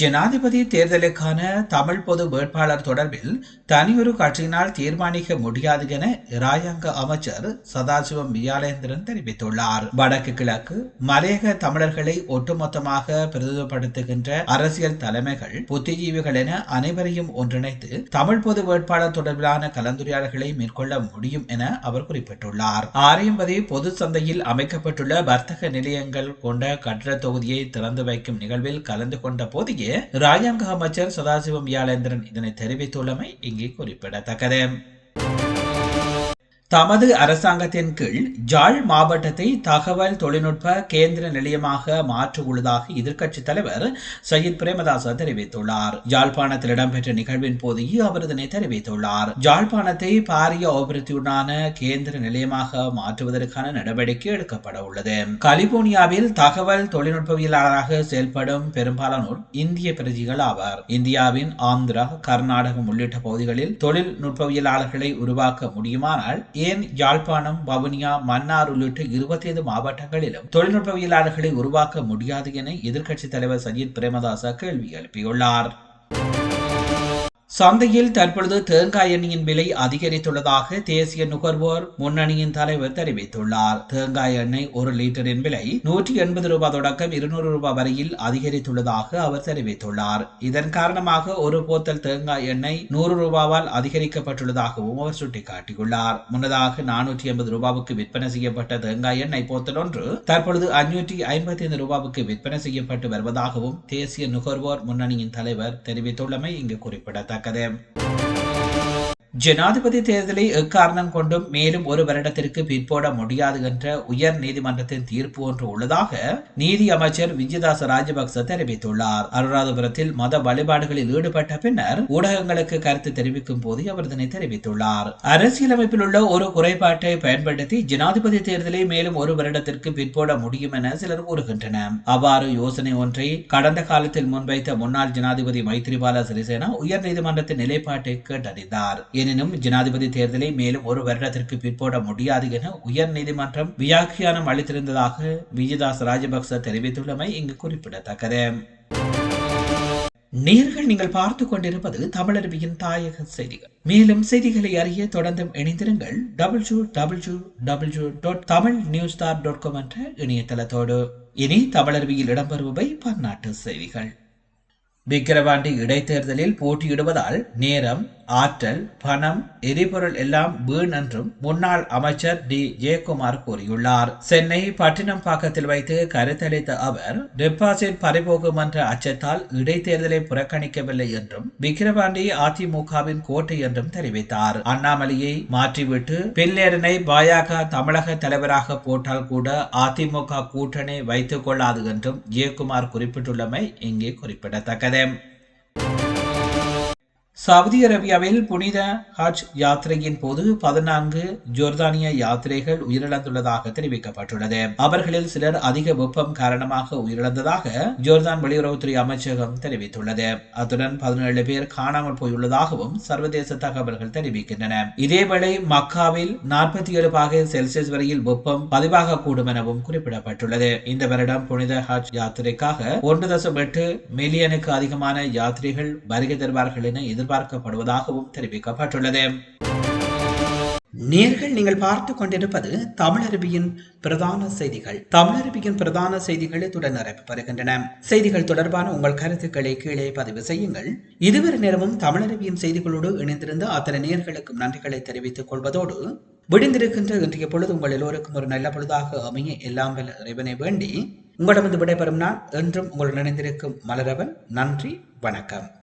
ஜனாதிபதி தேர்தலுக்கான தமிழ் பொது வேட்பாளர் தொடர்பில் தனியொரு கட்சியினால் தீர்மானிக்க முடியாது என இராயங்க அமைச்சர் சதாசிவம் வியாலேந்திரன் தெரிவித்துள்ளார். வடக்கு கிழக்கு மலையக தமிழர்களை ஒட்டுமொத்தமாக பிரதிநிதிப்படுத்துகின்ற அரசியல் தலைமைகள் புத்திஜீவிகள் என அனைவரையும் ஒன்றிணைத்து தமிழ் பொது வேட்பாளர் தொடர்பிலான கலந்துரையாடல்களை மேற்கொள்ள முடியும் என அவர் குறிப்பிட்டுள்ளார். ஆரியம்பதி பொது சந்தையில் அமைக்கப்பட்டுள்ள வர்த்தக நிலையங்கள் கொண்ட கட்டிட தொகுதியை திறந்து வைக்கும் நிகழ்வில் கலந்து கொண்ட போதிய ராஜாங்க அமைச்சர் சதாசிவம் வியாழேந்திரன் இதனை தெரிவித்துள்ளமை இங்கே குறிப்பிடத்தக்கது தமது அரசாங்கத்தின் கீழ் ஜாழ் மாவட்டத்தை தகவல் தொழில்நுட்ப கேந்திர நிலையமாக மாற்றியுள்ளதாக எதிர்க்கட்சித் தலைவர் சயித் பிரேமதாச தெரிவித்துள்ளார். யாழ்ப்பாணத்தில் இடம்பெற்ற நிகழ்வின் போது அவர் இதனை தெரிவித்துள்ளார். யாழ்ப்பாணத்தை பாரிய அபிவிருத்தியுடனான கேந்திர நிலையமாக மாற்றுவதற்கான நடவடிக்கை எடுக்கப்பட உள்ளது. கலிபோர்னியாவில் தகவல் தொழில்நுட்பவியலாளராக செயல்படும் பெரும்பாலானோர் இந்திய பிரஜைகள் ஆவார். இந்தியாவின் ஆந்திரா கர்நாடகம் உள்ளிட்ட பகுதிகளில் தொழில்நுட்பவியலாளர்களை உருவாக்க முடியுமானால் ஏன் யாழ்ப்பாணம் வவுனியா மன்னார் உள்ளிட்ட இருபத்தி ஐந்து மாவட்டங்களிலும் தொழில்நுட்பவியலாளர்களை உருவாக்க முடியாது என எதிர்க்கட்சித் தலைவர் சஜித் பிரேமதாசா கேள்வி எழுப்பியுள்ளார். சந்தையில் தற்பொழுது தேங்காய் எண்ணெயின் விலை அதிகரித்துள்ளதாக தேசிய நுகர்வோர் முன்னணியின் தலைவர் தெரிவித்துள்ளார். தேங்காய் எண்ணெய் ஒரு லிட்டரின் விலை நூற்றி எண்பது ரூபாய் தொடக்கம் இருநூறு ரூபாய் வரையில் அதிகரித்துள்ளதாக அவர் தெரிவித்துள்ளார். இதன் காரணமாக ஒரு போத்தல் தேங்காய் எண்ணெய் நூறு ரூபாவால் அதிகரிக்கப்பட்டுள்ளதாகவும் அவர் சுட்டிக்காட்டியுள்ளார். முன்னதாக நானூற்றி எண்பது ரூபாவுக்கு விற்பனை செய்யப்பட்ட தேங்காய் எண்ணெய் போத்தல் ஒன்று தற்பொழுது அஞ்சூற்றி ஐம்பத்தி ஐந்து ரூபாவுக்கு விற்பனை செய்யப்பட்டு வருவதாகவும் தேசிய நுகர்வோர் முன்னணியின் தலைவர் தெரிவித்துள்ளமை இங்கு குறிப்பிடத்தக்கது. da ஜனாதிபதி தேர்தலை எக்காரணம் கொண்டும் மேலும் ஒரு வருடத்திற்கு பிற்போட முடியாது என்ற உயர் நீதிமன்றத்தின் தீர்ப்பு ஒன்று உள்ளதாக நீதி அமைச்சர் விஜயதாச ராஜபக்ச தெரிவித்துள்ளார். அனுராதபுரத்தில் மத வழிபாடுகளில் ஈடுபட்ட பின்னர் ஊடகங்களுக்கு கருத்து தெரிவிக்கும் போது அவர் இதனை தெரிவித்துள்ளார். அரசியலமைப்பில் உள்ள ஒரு குறைபாட்டை பயன்படுத்தி ஜனாதிபதி தேர்தலை மேலும் ஒரு வருடத்திற்கு பிற்போட முடியும் என சிலர் கூறுகின்றனர். அவ்வாறு யோசனை ஒன்றை கடந்த காலத்தில் முன்வைத்த முன்னாள் ஜனாதிபதி மைத்ரிபால சிறிசேனா உயர் நீதிமன்றத்தின் நிலைப்பாட்டை கேட்டறிந்தார். எனினும் ஜனாதிபதி தேர்தலை மேலும் ஒரு வருடத்திற்கு பிற்போட முடியாது என உயர் நீதிமன்றம் வியாக்கியானம் அளித்திருந்ததாக விஜயதாஸ் ராஜபக்ச தெரிவித்துள்ளமை இங்கு குறிப்பிடத்தக்கது. நேர்கள் நீங்கள் பார்த்து கொண்டிருப்பது தமிழருவியின் தாயக செய்திகள். மேலும் செய்திகளை அறிய தொடர்ந்தும் இணைந்திருங்கள் double u double dot Tamil news dot dot com என்ற இணையதளத்தோடு. இனி தமிழருவியில் இடம்பெறுபவை பன்னாட்டு செய்திகள். விக்கிரவாண்டி இடைத்தேர்தலில் போட்டியிடுவதால் நேரம் ஆற்றல் பணம் எரிபொருள் எல்லாம் வீண் என்றும் முன்னாள் அமைச்சர் டி. ஜெயக்குமார் கூறியுள்ளார். சென்னை பட்டினம் பாக்கத்தில் வைத்து கருத்தளித்த அவர் டெபாசிட் பறிபோகும் என்ற அச்சத்தால் இடைத்தேர்தலை புறக்கணிக்கவில்லை என்றும் விக்கிரவாண்டி அதிமுகவின் கோட்டை என்றும் தெரிவித்தார். அண்ணாமலையை மாற்றிவிட்டு பின்னேரனை பாஜக தமிழக தலைவராக போட்டால் கூட அதிமுக கூட்டணி வைத்துக் கொள்ளாது என்றும் ஜெயக்குமார் குறிப்பிட்டுள்ளமை இங்கே குறிப்பிடத்தக்கது. சவுதி அரேபியாவில் புனித ஹஜ் யாத்திரையின் போது பதினான்கு ஜோர்தானிய யாத்திரைகள் உயிரிழந்துள்ளதாக தெரிவிக்கப்பட்டுள்ளது. அவர்களில் சிலர் அதிக வெப்பம் காரணமாக உயிரிழந்ததாக ஜோர்தான் வெளியுறவுத்துறை அமைச்சகம் தெரிவித்துள்ளது. அத்துடன் பதினேழு பேர் காணாமல் போயுள்ளதாகவும் சர்வதேச தகவல்கள் தெரிவிக்கின்றன. இதேவேளை மக்காவில் நாற்பத்தி ஏழு பாகை செல்சியஸ் வரையில் வெப்பம் பதிவாகக்கூடும் எனவும் குறிப்பிடப்பட்டுள்ளது. இந்த வருடம் புனித ஹஜ் யாத்திரைக்காக ஒன்று தசம் எட்டு மில்லியனுக்கு அதிகமான யாத்திரைகள் வருகை தருவார்கள் என எதிர்பார்க்கப்படுவதாகவும் தெரிவிக்கப்பட்டுள்ளது. நேர்கள் நீங்கள் பார்த்து கொண்டிருப்பது தமிழருவியின் பிரதான செய்திகள். தமிழருவியின் பிரதான செய்திகள் இத்துடன் நிறைவு பெறுகின்றன. செய்திகள் தொடர்பான உங்கள் கருத்துக்களை கீழே பதிவு செய்யுங்கள். இதுவரை நேரமும் தமிழருவியின் செய்திகளோடு இணைந்திருந்த அத்தனை நேர்களுக்கும் நன்றிகளை தெரிவித்துக் கொள்வதோடு விடுந்திருக்கின்ற இன்றைய பொழுது உங்கள் எல்லோருக்கும் ஒரு நல்ல பொழுதாக அமைய எல்லாம் வல்ல இறைவனை வேண்டி உங்களிடமிருந்து விடைபெறும் நான் என்றும் உங்களுடன் இணைந்திருக்கும் மலரவன். நன்றி வணக்கம்.